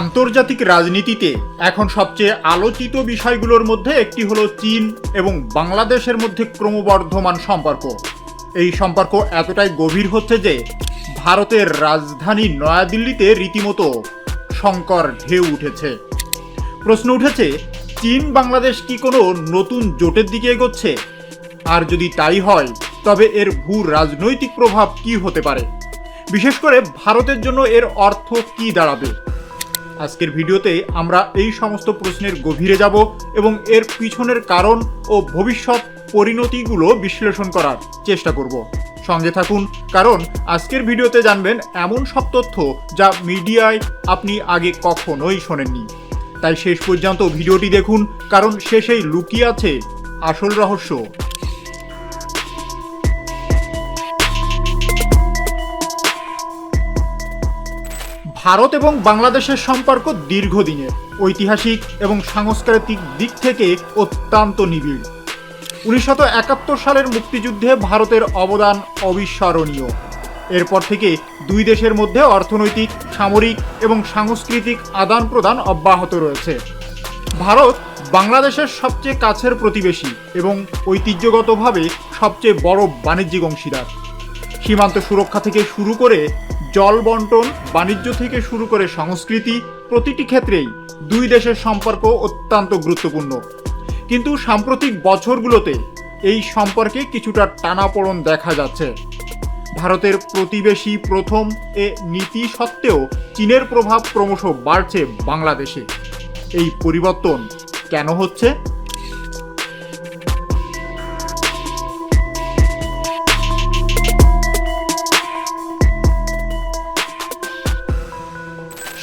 আন্তর্জাতিক রাজনীতিতে এখন সবচেয়ে আলোচিত বিষয়গুলোর মধ্যে একটি হলো চীন এবং বাংলাদেশের মধ্যে ক্রমবর্ধমান সম্পর্ক। এই সম্পর্ক এতটাই গভীর হচ্ছে যে ভারতের রাজধানী নয়াদিল্লিতে রীতিমতো শঙ্কর ঢেউ উঠেছে। প্রশ্ন উঠেছে, চীন বাংলাদেশ কি কোনো নতুন জোটের দিকে এগোচ্ছে? আর যদি তাই হয়, তবে এর ভূ রাজনৈতিক প্রভাব কি হতে পারে? বিশেষ করে ভারতের জন্য এর অর্থ কি দাঁড়াবে? আজকের ভিডিওতে আমরা এই সমস্ত প্রশ্নের গভীরে যাব এবং এর পিছনের কারণ ও ভবিষ্যৎ পরিণতিগুলো বিশ্লেষণ করার চেষ্টা করব। সঙ্গে থাকুন, কারণ আজকের ভিডিওতে জানবেন এমন সব তথ্য যা মিডিয়ায় আপনি আগে কখনোই শোনেননি। তাই শেষ পর্যন্ত ভিডিওটি দেখুন, কারণ শেষেই লুকিয়ে আছে আসল রহস্য। ভারত এবং বাংলাদেশের সম্পর্ক দীর্ঘদিনের, ঐতিহাসিক এবং সাংস্কৃতিক দিক থেকে অত্যন্ত নিবিড়। উনিশশো একাত্তর সালের মুক্তিযুদ্ধে ভারতের অবদান অবিস্মরণীয়। এরপর থেকে দুই দেশের মধ্যে অর্থনৈতিক, সামরিক এবং সাংস্কৃতিক আদান প্রদান অব্যাহত রয়েছে। ভারত বাংলাদেশের সবচেয়ে কাছের প্রতিবেশী এবং ঐতিহ্যগতভাবে সবচেয়ে বড় বাণিজ্যিক অংশীদার। সীমান্ত সুরক্ষা থেকে শুরু করে জল বন্টন, বাণিজ্য থেকে শুরু করে সংস্কৃতি প্রতিটি ক্ষেত্রেই দুই দেশের সম্পর্ক অত্যন্ত গুরুত্বপূর্ণ। কিন্তু সাম্প্রতিক বছরগুলোতে এই সম্পর্কে কিছুটা টানাপোড়ন দেখা যাচ্ছে। ভারতের প্রতিবেশী প্রথম এ নীতি সত্ত্বেও চীনের প্রভাব ক্রমশ বাড়ছে বাংলাদেশে। এই পরিবর্তন কেন হচ্ছে?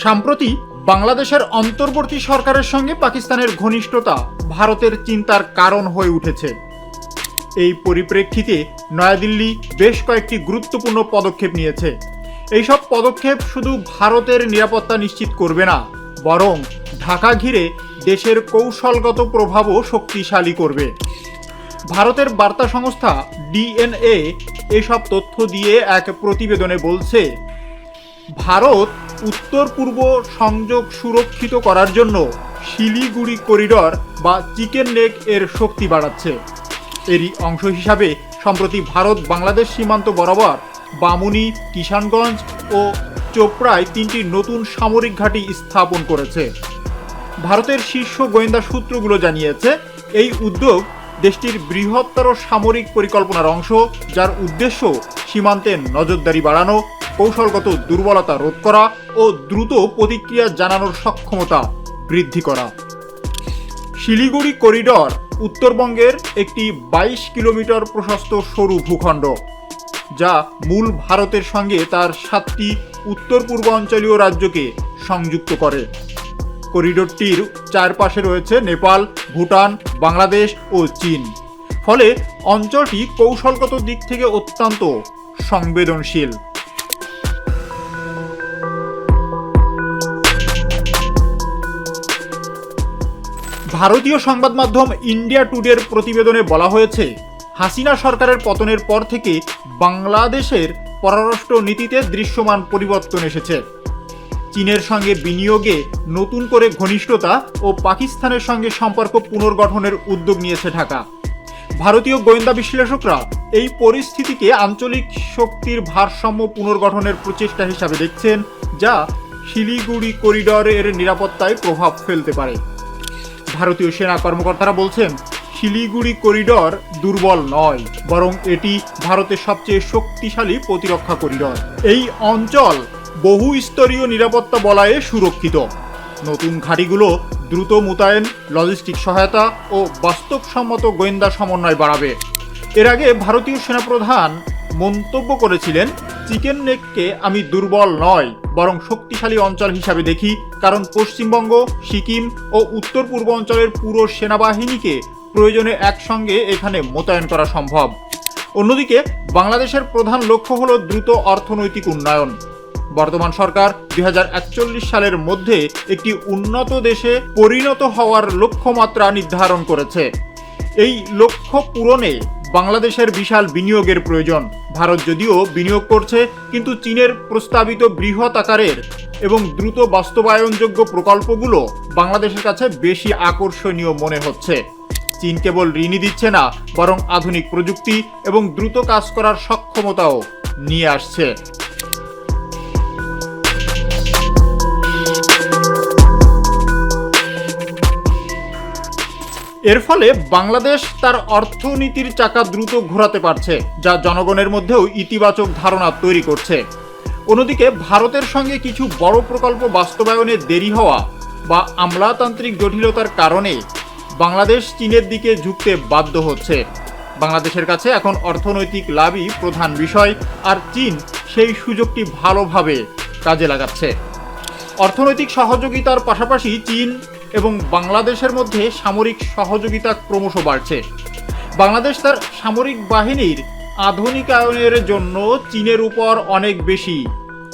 সম্প্রতি বাংলাদেশের অন্তর্বর্তী সরকারের সঙ্গে পাকিস্তানের ঘনিষ্ঠতা ভারতের চিন্তার কারণ হয়ে উঠেছে। এই পরিপ্রেক্ষিতে নয়াদিল্লি বেশ কয়েকটি গুরুত্বপূর্ণ পদক্ষেপ নিয়েছে। এইসব পদক্ষেপ শুধু ভারতের নিরাপত্তা নিশ্চিত করবে না, বরং ঢাকা ঘিরে দেশের কৌশলগত প্রভাবও শক্তিশালী করবে। ভারতের বার্তা সংস্থা ডিএনএ এসব তথ্য দিয়ে এক প্রতিবেদনে বলছে, ভারত উত্তর পূর্ব সংযোগ সুরক্ষিত করার জন্য শিলিগুড়ি করিডর বা চিকেন নেক এর শক্তি বাড়াচ্ছে। এরই অংশ হিসাবে সম্প্রতি ভারত বাংলাদেশ সীমান্ত বরাবর বামুনি, কিষানগঞ্জ ও চোপড়ায় তিনটি নতুন সামরিক ঘাঁটি স্থাপন করেছে। ভারতের শীর্ষ গোয়েন্দা সূত্রগুলো জানিয়েছে, এই উদ্যোগ দেশটির বৃহত্তর সামরিক পরিকল্পনার অংশ, যার উদ্দেশ্য সীমান্তে নজরদারি বাড়ানো কৌশলগত দুর্বলতা রোধ করা ও দ্রুত প্রতিক্রিয়া জানানোর সক্ষমতা বৃদ্ধি করা। শিলিগুড়ি করিডর উত্তরবঙ্গের একটি বাইশ কিলোমিটার প্রশস্ত সরু ভূখণ্ড, যা মূল ভারতের সঙ্গে তার সাতটি উত্তর পূর্বাঞ্চলীয় রাজ্যকে সংযুক্ত করে। করিডোরটির চারপাশে রয়েছে নেপাল, ভুটান, বাংলাদেশ ও চীন। ফলে অঞ্চলটি কৌশলগত দিক থেকে অত্যন্ত সংবেদনশীল। ভারতীয় সংবাদ মাধ্যম ইন্ডিয়া টুডের প্রতিবেদনে বলা হয়েছে, হাসিনা সরকারের পতনের পর থেকে বাংলাদেশের পররাষ্ট্র নীতিতে দৃশ্যমান পরিবর্তন এসেছে। চীনের সঙ্গে বিনিয়োগে নতুন করে ঘনিষ্ঠতা ও পাকিস্তানের সঙ্গে সম্পর্ক পুনর্গঠনের উদ্যোগ নিয়েছে ঢাকা। ভারতীয় গোয়েন্দা বিশ্লেষকরা এই পরিস্থিতিকে আঞ্চলিক শক্তির ভারসাম্য পুনর্গঠনের প্রচেষ্টা হিসাবে দেখছেন, যা শিলিগুড়ি করিডরের নিরাপত্তায় প্রভাব ফেলতে পারে। ভারতীয় সেনা কর্মকর্তারা বলছেন, শিলিগুড়ি করিডর দুর্বল নয়, বরং এটি ভারতের সবচেয়ে শক্তিশালী প্রতিরক্ষা করিডর। এই অঞ্চল বহু স্তরীয় নিরাপত্তা বলয়ে সুরক্ষিত। নতুন ঘাঁটিগুলো দ্রুত মোতায়েন, লজিস্টিক সহায়তা ও বাস্তবসম্মত গোয়েন্দা সমন্বয় বাড়াবে। এর আগে ভারতীয় সেনাপ্রধান মন্তব্য করেছিলেন চিকেন নেককে আমি দুর্বল নয়, বরং শক্তিশালী অঞ্চল হিসাবে দেখি, কারণ পশ্চিমবঙ্গ, সিকিম ও উত্তর পূর্ব অঞ্চলের পুরো সেনাবাহিনীকে প্রয়োজনে একসঙ্গে এখানে মোতায়েন করা সম্ভব। অন্যদিকে, বাংলাদেশের প্রধান লক্ষ্য হল দ্রুত অর্থনৈতিক উন্নয়ন। বর্তমান সরকার দুই হাজার একচল্লিশ সালের মধ্যে একটি উন্নত দেশে পরিণত হওয়ার লক্ষ্যমাত্রা নির্ধারণ করেছে। এই লক্ষ্য পূরণে বাংলাদেশের বিশাল বিনিয়োগের প্রয়োজন। ভারত যদিও বিনিয়োগ করছে, কিন্তু চীনের প্রস্তাবিত বৃহৎ আকারের এবং দ্রুত বাস্তবায়নযোগ্য প্রকল্পগুলো বাংলাদেশের কাছে বেশি আকর্ষণীয় মনে হচ্ছে। চীন কেবল ঋণই দিচ্ছে না, বরং আধুনিক প্রযুক্তি এবং দ্রুত কাজ করার সক্ষমতাও নিয়ে আসছে। এর ফলে বাংলাদেশ তার অর্থনীতির চাকা দ্রুত ঘোরাতে পারছে, যা জনগণের মধ্যেও ইতিবাচক ধারণা তৈরি করছে। অন্যদিকে, ভারতের সঙ্গে কিছু বড় প্রকল্প বাস্তবায়নে দেরি হওয়া বা আমলাতান্ত্রিক জটিলতার কারণে বাংলাদেশ চীনের দিকে ঝুঁকতে বাধ্য হচ্ছে। বাংলাদেশের কাছে এখন অর্থনৈতিক লাভই প্রধান বিষয়, আর চীন সেই সুযোগটি ভালোভাবে কাজে লাগাচ্ছে। অর্থনৈতিক সহযোগিতার পাশাপাশি চীন এবং বাংলাদেশের মধ্যে সামরিক সহযোগিতা ক্রমশ বাড়ছে। বাংলাদেশ তার সামরিক বাহিনীর আধুনিকায়নের জন্য চীনের উপর অনেক বেশি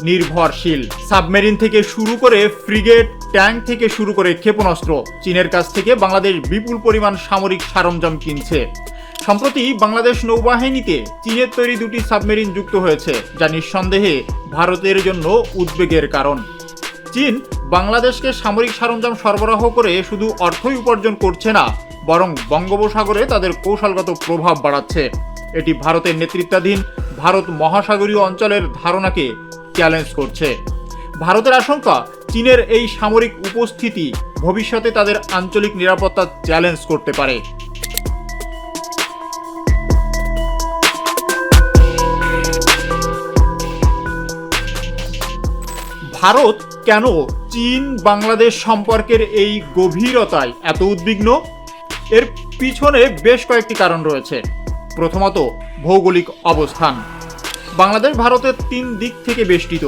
নির্ভরশীল। সাবমেরিন থেকে শুরু করে ফ্রিগেট ট্যাঙ্ক থেকে শুরু করে ক্ষেপণাস্ত্র চীনের কাছ থেকে বাংলাদেশ বিপুল পরিমাণ সামরিক সরঞ্জাম কিনছে। সম্প্রতি বাংলাদেশ নৌবাহিনীতে চীনের তৈরি দুটি সাবমেরিন যুক্ত হয়েছে, যা নিঃসন্দেহে ভারতের জন্য উদ্বেগের কারণ। চীন বাংলাদেশকে সামরিক সরঞ্জাম সরবরাহ করে শুধু অর্থই উপার্জন করছে না, বরং বঙ্গোপসাগরে তাদের কৌশলগত প্রভাব বাড়াচ্ছে। এটি ভারতের নেতৃত্বাধীন ভারত মহাসাগরীয় অঞ্চলের ধারণাকে চ্যালেঞ্জ করছে। ভারতের আশঙ্কা, চীনের এই সামরিক উপস্থিতি ভবিষ্যতে তাদের আঞ্চলিক নিরাপত্তা চ্যালেঞ্জ করতে পারে। ভারত কেন চীন বাংলাদেশ সম্পর্কের এই গভীরতায় এত উদ্বিগ্ন? এর পিছনে বেশ কয়েকটি কারণ রয়েছে। প্রথমত, ভৌগোলিক অবস্থান। বাংলাদেশ ভারতের তিন দিক থেকে বেষ্টিত।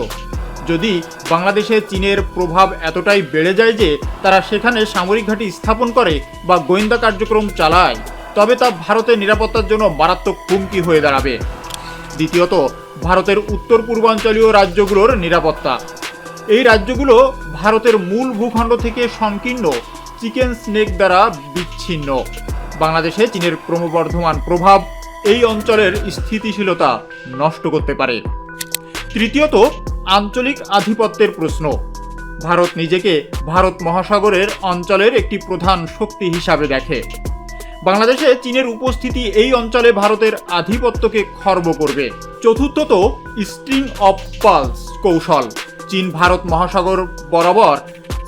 যদি বাংলাদেশে চীনের প্রভাব এতটাই বেড়ে যায় যে তারা সেখানে সামরিক ঘাঁটি স্থাপন করে বা গোয়েন্দা কার্যক্রম চালায়, তবে তা ভারতের নিরাপত্তার জন্য মারাত্মক হুমকি হয়ে দাঁড়াবে। দ্বিতীয়ত, ভারতের উত্তর পূর্বাঞ্চলীয় রাজ্যগুলোর নিরাপত্তা। এই রাজ্যগুলো ভারতের মূল ভূখণ্ড থেকে সংকীর্ণ, চিকেন স্নেক দ্বারা বিচ্ছিন্ন। বাংলাদেশে চীনের ক্রমবর্ধমান প্রভাব এই অঞ্চলের স্থিতিশীলতা নষ্ট করতে পারে। তৃতীয়ত, আঞ্চলিক আধিপত্যের প্রশ্ন। ভারত নিজেকে ভারত মহাসাগরের অঞ্চলের একটি প্রধান শক্তি হিসাবে দেখে। বাংলাদেশে চীনের উপস্থিতি এই অঞ্চলে ভারতের আধিপত্যকে খর্ব করবে। চতুর্থত, স্ট্রিং অফ পালস কৌশল। চীন, ভারত মহাসাগর বরাবর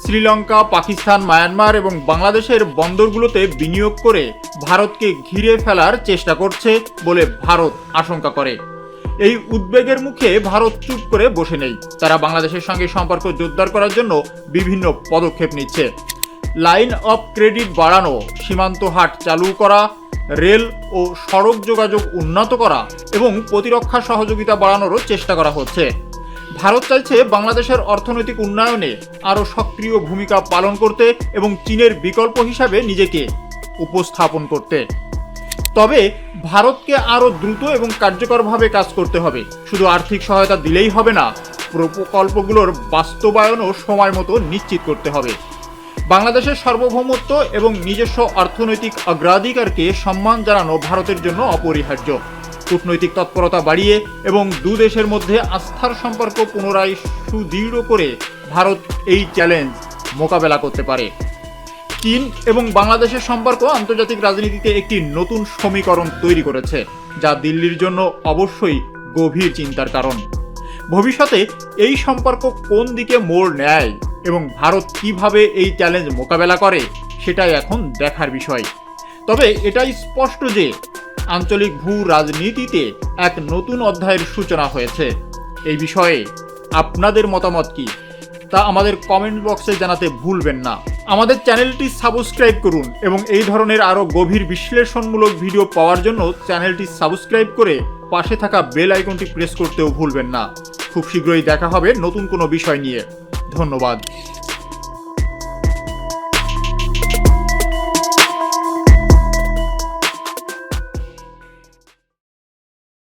শ্রীলঙ্কা, পাকিস্তান, মায়ানমার এবং বাংলাদেশের বন্দরগুলোতে বিনিয়োগ করে ভারতকে ঘিরে ফেলার চেষ্টা করছে বলে ভারত আশঙ্কা করে। এই উদ্বেগের মুখে ভারত চুপ করে বসে নেই। তারা বাংলাদেশের সঙ্গে সম্পর্ক জোরদার করার জন্য বিভিন্ন পদক্ষেপ নিচ্ছে। লাইন অফ ক্রেডিট বাড়ানো, সীমান্ত হাট চালু করা, রেল ও সড়ক যোগাযোগ উন্নত করা এবং প্রতিরক্ষা সহযোগিতা বাড়ানোরও চেষ্টা করা হচ্ছে। ভারত চাইছে বাংলাদেশের অর্থনৈতিক উন্নয়নে আরও সক্রিয় ভূমিকা পালন করতে এবং চীনের বিকল্প হিসাবে নিজেকে উপস্থাপন করতে। তবে ভারতকে আরও দ্রুত এবং কার্যকরভাবে কাজ করতে হবে। শুধু আর্থিক সহায়তা দিলেই হবে না, প্রকল্পগুলোর বাস্তবায়নও সময় মতো নিশ্চিত করতে হবে। বাংলাদেশের সার্বভৌমত্ব এবং নিজস্ব অর্থনৈতিক অগ্রাধিকারকে সম্মান জানানো ভারতের জন্য অপরিহার্য। কূটনৈতিক তৎপরতা বাড়িয়ে এবং দু দেশের মধ্যে আস্থার সম্পর্ক পুনরায় সুদৃঢ় করে ভারত এই চ্যালেঞ্জ মোকাবেলা করতে পারে। চীন এবং বাংলাদেশের সম্পর্ক আন্তর্জাতিক রাজনীতিতে একটি নতুন সমীকরণ তৈরি করেছে, যা দিল্লির জন্য অবশ্যই গভীর চিন্তার কারণ। ভবিষ্যতে এই সম্পর্ক কোন দিকে মোড় নেয় এবং ভারত কীভাবে এই চ্যালেঞ্জ মোকাবেলা করে, সেটাই এখন দেখার বিষয়। তবে এটাই স্পষ্ট যে আঞ্চলিক ভূ রাজনীতিতে এক নতুন অধ্যায়ের সূচনা হয়েছে। এই বিষয়ে আপনাদের মতামত কি? তা আমাদের কমেন্ট বক্সে জানাতে ভুলবেন না। আমাদের চ্যানেলটি সাবস্ক্রাইব করুন এবং এই ধরনের আরও গভীর বিশ্লেষণমূলক ভিডিও পাওয়ার জন্য চ্যানেলটি সাবস্ক্রাইব করে পাশে থাকা বেল আইকনটি প্রেস করতেও ভুলবেন না। খুব শীঘ্রই দেখা হবে নতুন কোনো বিষয় নিয়ে। ধন্যবাদ।